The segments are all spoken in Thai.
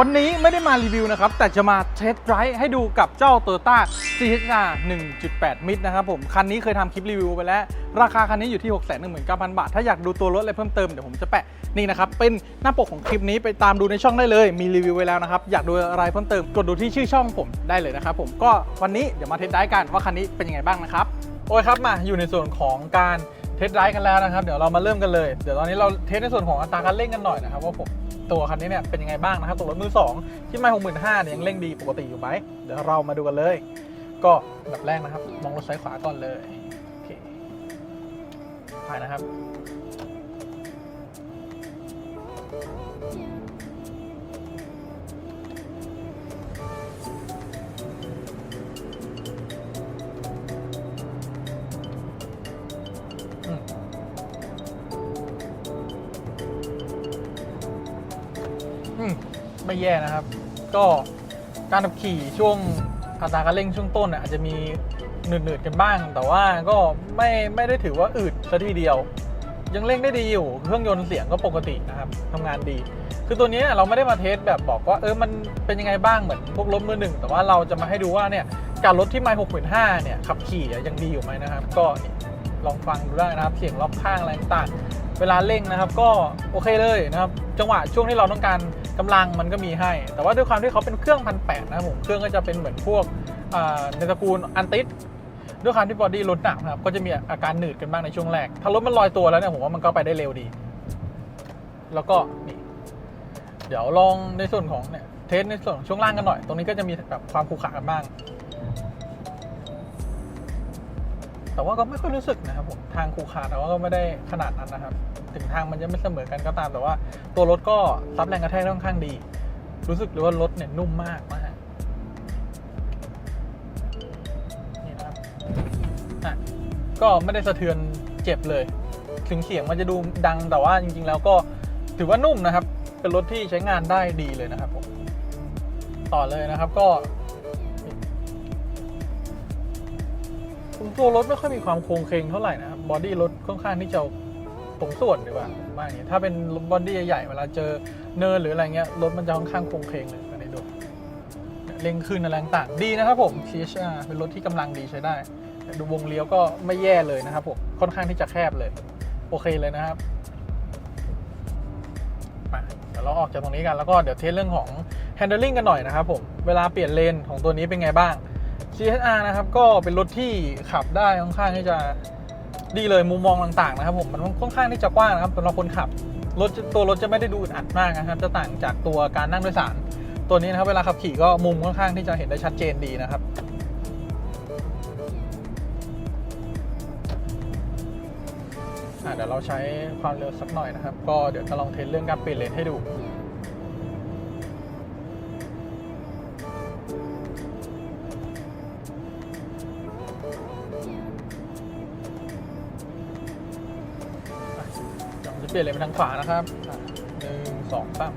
วันนี้ไม่ได้มารีวิวนะครับ แต่จะมาเทสไดรฟ์ให้ดูกับเจ้า Toyota CHR 1.8 มิตรนะครับผม คันนี้เคยทำคลิปรีวิวไปแล้ว ราคาคันนี้อยู่ที่ 619,000 บาท ถ้าอยากดูตัวรถอะไรเพิ่มเติม เดี๋ยวผมจะแปะนี่นะครับ เป็นหน้าปกของคลิปนี้ไปตามดูในช่องได้เลย มีรีวิวไว้แล้วนะครับ อยากดูอะไรเพิ่มเติมกดดูที่ชื่อช่องผมได้เลยนะครับผมก็วันนี้เดี๋ยวมาเทสไดรฟ์กันว่าคันนี้เป็นยังไงบ้างนะครับโอ้ยครับมาอยู่ในส่วนของการเทสไดรฟ์กันแล้วนะครับ เดี๋ยวเรามาเริ่มกันเลย เดี๋ยวตอนนี้เราเทสในส่วนของอัตราการเร่งกันหน่อยนะครับว่าผม ตัวคันนี้เนี่ยเป็นยังไงบ้างนะครับตัวรถมือสองที่ไม่หกหมื่นห้าเนี่ยยังเร่งดีปกติอยู่ไหมเดี๋ยวเรามาดูกันเลย ก็แบบแรกนะครับ มองรถซ้ายขวาก่อนเลยโอเคไปนะครับ ไม่แย่นะครับ ก็การขับขี่ช่วงอัตราการเร่งช่วงต้นอาจจะมีหนืดๆกันบ้าง แต่ว่าก็ไม่ไม่ได้ถือว่าอืดซะทีเดียว ยังเร่งได้ดีอยู่เครื่องยนต์เสียงก็ปกตินะครับทำงานดี คือตัวนี้เราไม่ได้มาเทสแบบบอกว่าเออมันเป็นยังไงบ้างเหมือนพวกรถมือหนึ่งแต่ว่าเราจะมาให้ดูว่าเนี่ยการรถที่ไม่หกหมื่นห้าเนี่ยขับขี่ยังดีอยู่ไหมนะครับ ก็ลองฟังดูได้นะครับเสียงรอบข้างอะไรต่าง เวลาเร่งนะครับก็โอเคเลยนะครับจังหวะช่วงที่เราต้องการกำลังมันก็มีให้ แต่ว่าด้วยความที่เขาเป็นเครื่องพันแปดนะครับผมเครื่องก็จะเป็นเหมือนพวกในตระกูลอันติสด้วยความที่บอดี้รถหนักนะครับก็จะมีอาการหนืดกันบ้างในช่วงแรก ถ้ารถมันลอยตัวแล้วเนี่ยผมว่ามันก็ไปได้เร็วดี แล้วก็นี่เดี๋ยวลองในส่วนของเนี่ยเทสในส่วนของช่วงล่างกันหน่อย ตรงนี้ก็จะมีแบบความขรุขระกันบ้าง แต่ว่าก็ไม่ค่อยรู้สึกนะครับผมทางขรุขระแต่ว่าก็ไม่ได้ขนาดนั้นนะครับ ถึงทางมันจะไม่เสมอกันก็ตามแต่ว่า ตัวรถก็รับแรงกระแทกค่อนข้างดี รู้สึกเลยว่ารถเนี่ยนุ่มมากนะฮะนี่นะครับอะก็ไม่ได้สะเทือนเจ็บเลย ถึงเสียงมันจะดูดังแต่ว่าจริง ๆ แล้วก็ถือว่านุ่มนะครับ เป็นรถที่ใช้งานได้ดีเลยนะครับผมต่อเลยนะครับ ก็ ตัวรถไม่ค่อยมีความโครงเคงเท่าไหร่นะครับบอดี้รถค่อนข้างที่จะตรงส่วนดีกว่าว่าอย่างนี้ถ้าเป็นบอดี้ใหญ่ๆเวลาเจอเนินหรืออะไรเงี้ยรถมันจะค่อนข้างโครงเคงเลยอันดูเร่งขึ้นอะไรต่างดีนะครับผม CHR เป็นรถที่กำลังดีใช้ได้ ดูวงเลี้ยวก็ไม่แย่เลยนะครับผมค่อนข้างที่จะแคบเลย โอเคเลยนะครับมาเดี๋ยวเราออกจากตรงนี้กันแล้วก็เดี๋ยวเทสเรื่องของ handling กันหน่อยนะครับผมเวลาเปลี่ยนเลนของตัวนี้เป็นไงบ้าง CHR นะครับก็เป็นรถที่ขับได้ค่อนข้างที่จะดีเลยมุมมองต่างๆนะครับผมมันค่อนข้างที่จะกว้างนะครับสำหรับคนขับรถตัวรถจะไม่ได้ดูอึดอัดมากนะครับ จะต่างจากตัวการนั่งโดยสาร ตัวนี้นะครับเวลาขับขี่ก็มุมค่อนข้างที่จะเห็นได้ชัดเจนดีนะครับเดี๋ยวเราใช้ความเร็วสักหน่อยนะครับ ก็เดี๋ยวจะลองเทสเรื่องการเปลี่ยนเลนให้ดู ลี่ยนเลนไปทางขวานะครับหนึ่งสองสาม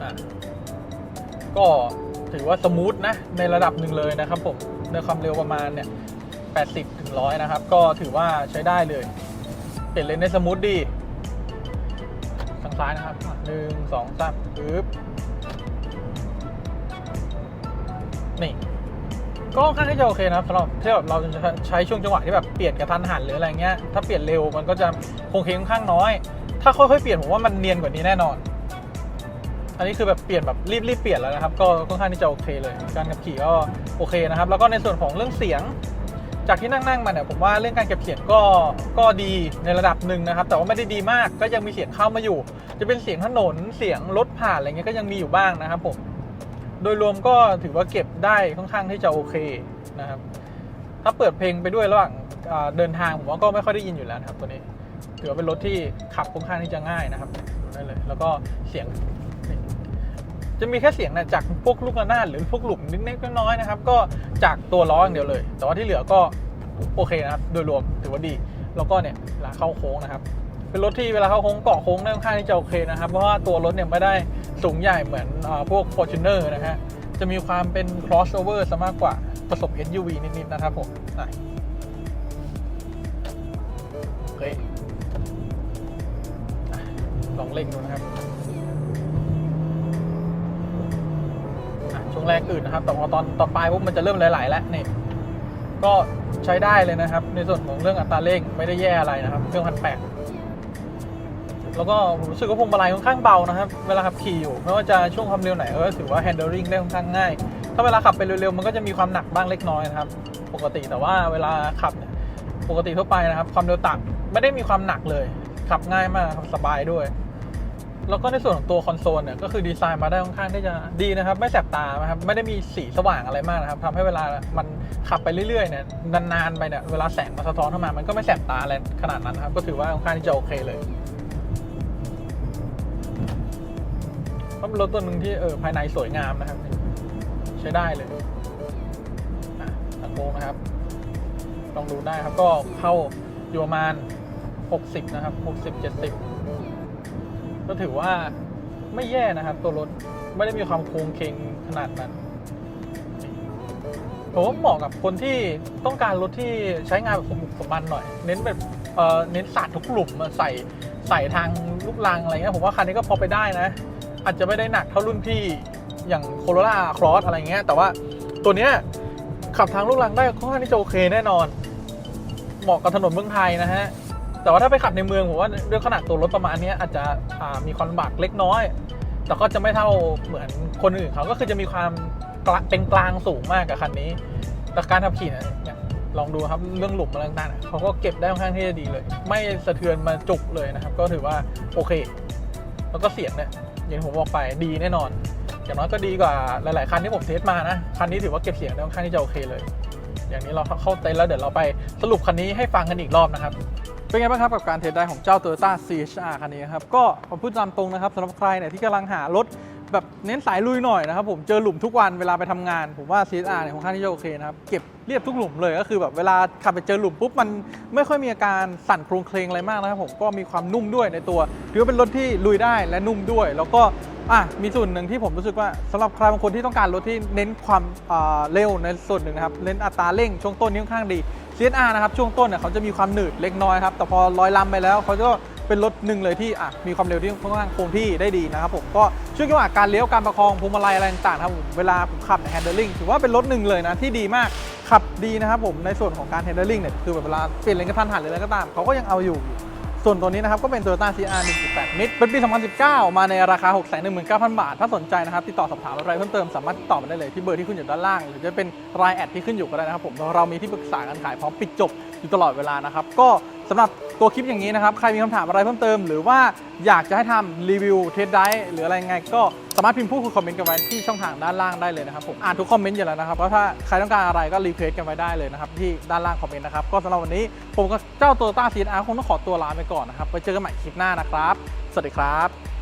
อะก็ถือว่าสมูทนะ ในระดับหนึ่งเลยนะครับผมในความเร็วประมาณเนี่ย80ถึง100 นะครับ ก็ถือว่าใช้ได้เลย เปลี่ยนเลนได้สมูทดีทางซ้ายนะครับหนึ่งสองสามปึ๊บนี่ ก็ค่อนข้างที่จะโอเคนะครับสำหรับที่แบบเราจะใช้ช่วงจังหวะที่แบบเปลี่ยนกระทันหันหรืออะไรเงี้ยถ้าเปลี่ยนเร็วมันก็จะคงเคงค่อนข้างน้อย ถ้าค่อยๆเปลี่ยนผมว่ามันเนียนกว่านี้แน่นอน อันนี้คือแบบเปลี่ยนแบบรีบๆเปลี่ยนแล้วนะครับ ก็ค่อนข้างที่จะโอเคเลย การขับขี่ก็โอเคนะครับ แล้วก็ในส่วนของเรื่องเสียง จากที่นั่งๆมาเนี่ยผมว่าเรื่องการเก็บเสียงก็ก็ดีในระดับหนึ่งนะครับ แต่ว่าไม่ได้ดีมากก็ยังมีเสียงเข้ามาอยู่ จะเป็นเสียงถนนเสียงรถผ่านอะไรเงี้ยก็ยังมีอยู่บ้างนะครับผม โดยรวมก็ถือว่าเก็บได้ค่อนข้างที่จะโอเคนะครับ ถ้าเปิดเพลงไปด้วยระหว่างเดินทางผมว่าก็ไม่ค่อยได้ยินอยู่แล้วนะครับตัวนี้ ถือว่าเป็นรถที่ขับค่อนข้างที่จะง่ายนะครับดูได้เลย แล้วก็เสียง จะมีแค่เสียงนะจากพวกลูกระนาดหรือพวกหลุมนิดๆน้อยๆนะครับ ก็จากตัวล้ออย่างเดียวเลย แต่ว่าที่เหลือก็โอเคนะครับ โดยรวมถือว่าดี แล้วก็เนี่ยเวลาเข้าโค้งนะครับ เป็นรถที่เวลาเขาโค้งเกาะโค้งค่อนข้างที่จะโอเคนะครับ เพราะว่าตัวรถเนี่ยไม่ได้สูงใหญ่เหมือนพวก Fortuner นะฮะ จะมีความเป็น crossover ซะมากกว่าผสม SUV นิดๆนะครับผมเลองเล่งดูนะครับช่วงแรกอื่นนะครับ แต่พอตอนต่อไปปุ๊บมันจะเริ่มหลาย ๆ แล้วนี่ ก็ใช้ได้เลยนะครับ ในส่วนของเรื่องอัตราเร่งไม่ได้แย่อะไรนะครับ เครื่องพันแปด แล้วก็ผมรู้สึกว่าพวงมาลัยค่อนข้างเบานะครับ เวลาขับขี่อยู่ไม่ว่าจะช่วงความเร็วไหนก็ถือว่า handling ได้ค่อนข้างง่าย ถ้าเวลาขับไปเร็วๆมันก็จะมีความหนักบ้างเล็กน้อยนะครับ ปกติแต่ว่าเวลาขับปกติทั่วไปนะครับ ความเร็วต่ำไม่ได้มีความหนักเลย ขับง่ายมากครับสบายด้วย แล้วก็ในส่วนของตัวคอนโซลเนี่ยก็คือดีไซน์มาได้ค่อนข้างที่จะดีนะครับ ไม่แสบตานะครับไม่ได้มีสีสว่างอะไรมากนะครับทำให้เวลามันขับไปเรื่อยๆเนี่ยนานๆไปเนี่ยเวลาแสงมาสะท้อนเข้ามามันก็ไม่แสบตาอะไรขนาดนั้นนครับก็ถือว่าค่อนข้างที่จะโอเคเลย รถตัวหนึ่งที่เออภายในสวยงามนะครับ ใช้ได้เลยอะตัดโค้งนะครับ ลองดูได้ครับก็เข้าอยู่ประมาณ 60 นะครับ 60 70 ก็ถือว่าไม่แย่นะครับ ตัวรถไม่ได้มีความโค้งเคงขนาดนั้นผมว่าเหมาะกับคนที่ต้องการรถที่ใช้งานแบบสมบุกสมบันหน่อย เน้นแบบเออเน้นสาดทุกหลุมมาใส่ใส่ทางลูกลังอะไรเงี้ยผมว่าคันนี้ก็พอไปได้นะ อาจจะไม่ได้หนักเท่ารุ่นพี่อย่างโคโรล่าครอสอะไรเงี้ย แต่ว่าตัวเนี้ยขับทางลูกลังได้ค่อนข้างที่จะโอเคแน่นอน เหมาะกับถนนเมืองไทยนะฮะ แต่ว่าถ้าไปขับในเมืองผมว่าด้วยขนาดตัวรถประมาณนี้อาจจะมีความลำบากเล็กน้อย แต่ก็จะไม่เท่าเหมือนคนอื่นเขาก็คือจะมีความเป็นกลางสูงมากกับคันนี้แต่การขับขี่เนี่ยลองดูครับเรื่องหลุมอะไรต่างๆเนี่ยเขาก็เก็บได้ค่อนข้างที่จะดีเลย ไม่สะเทือนมาจุกเลยนะครับ ก็ถือว่าโอเค แล้วก็เสียงเนี่ย อย่างที่ผมบอกไปดีแน่นอน อย่างน้อยก็ดีกว่าหลาย ๆ คันที่ผมเทสมานะ คันนี้ถือว่าเก็บเสียงได้ค่อนข้างที่จะโอเคเลย อย่างนี้เราเข้าเต็นท์แล้วเดี๋ยวเราไปสรุปคันนี้ให้ฟังกันอีกรอบนะครับ เป็นไงบ้างครับกับการเทสได้ของเจ้า Toyota CHR คันนี้ครับ ก็ผมพูดตามตรงนะครับสำหรับใครเนี่ยที่กำลังหารถ แบบเน้นสายลุยหน่อยนะครับผมเจอหลุมทุกวันเวลาไปทำงาน ผมว่า CHR เนี่ยค่อนข้างที่จะโอเคนะครับ เก็บเรียบทุกหลุมเลยก็คือแบบเวลาขับไปเจอหลุมปุ๊บมันไม่ค่อยมีอาการสั่นโครงเคลงอะไรมากนะครับผมก็มีความนุ่มด้วยในตัวถือว่าเป็นรถที่ลุยได้และนุ่มด้วย แล้วก็อะมีส่วนหนึ่งที่ผมรู้สึกว่าสำหรับใครบางคนที่ต้องการรถที่เน้นความอ่าเร็วในส่วนหนึ่งนะครับเน้นอัตราเร่งช่วงต้นนี้ค่อนข้างดี CSR นะครับช่วงต้นเนี่ยเขาจะมีความหนืดเล็กน้อยครับแต่พอลอยลำไปแล้วเขาก็ เป็นรถหนึ่งเลยที่อะมีความเร็วที่ค่อนข้างคงที่ได้ดีนะครับผมก็ช่วงจังหวะการเลี้ยวการประคองพวงมาลัยอะไรต่างๆครับผมเวลาผมขับใน handling ถือว่าเป็นรถหนึ่งเลยนะที่ดีมากขับดีนะครับผมในส่วนของการ handling เนี่ยคือแบบเวลาเปลี่ยนเลนกระทันหันหรืออะไรก็ตามเขาก็ยังเอาอยู่ ส่วนตัวนี้นะครับก็เป็น Toyota CR 1.8 มิตรเป็นปี 2019 มาในราคา 619,000 บาท ถ้าสนใจนะครับติดต่อสอบถามอะไรเพิ่มเติมสามารถติดต่อมาได้เลยที่เบอร์ที่ขึ้นอยู่ด้านล่าง หรือจะเป็นรายแอดที่ขึ้นอยู่ก็ได้นะครับผมเรามีที่ปรึกษาการขายพร้อมปิดจบอยู่ตลอดเวลานะครับก็ สำหรับตัวคลิปอย่างนี้นะครับ ใครมีคำถามอะไรเพิ่มเติม หรือว่าอยากจะให้ทำรีวิวเทสได้หรืออะไรยังไง ก็สามารถพิมพ์พูดคุยคอมเมนต์กันไว้ที่ช่องทางด้านล่างได้เลยนะครับผมอ่านทุกคอมเมนต์อยู่แล้วนะครับก็ถ้าใครต้องการอะไรก็รีเควสกันไว้ได้เลยนะครับที่ด้านล่างคอมเมนต์นะครับก็สำหรับวันนี้ผมกับเจ้าตัวต้าซีนอาร์คงต้องขอตัวลาไปก่อนนะครับไปเจอกันใหม่คลิปหน้านะครับ สวัสดีครับ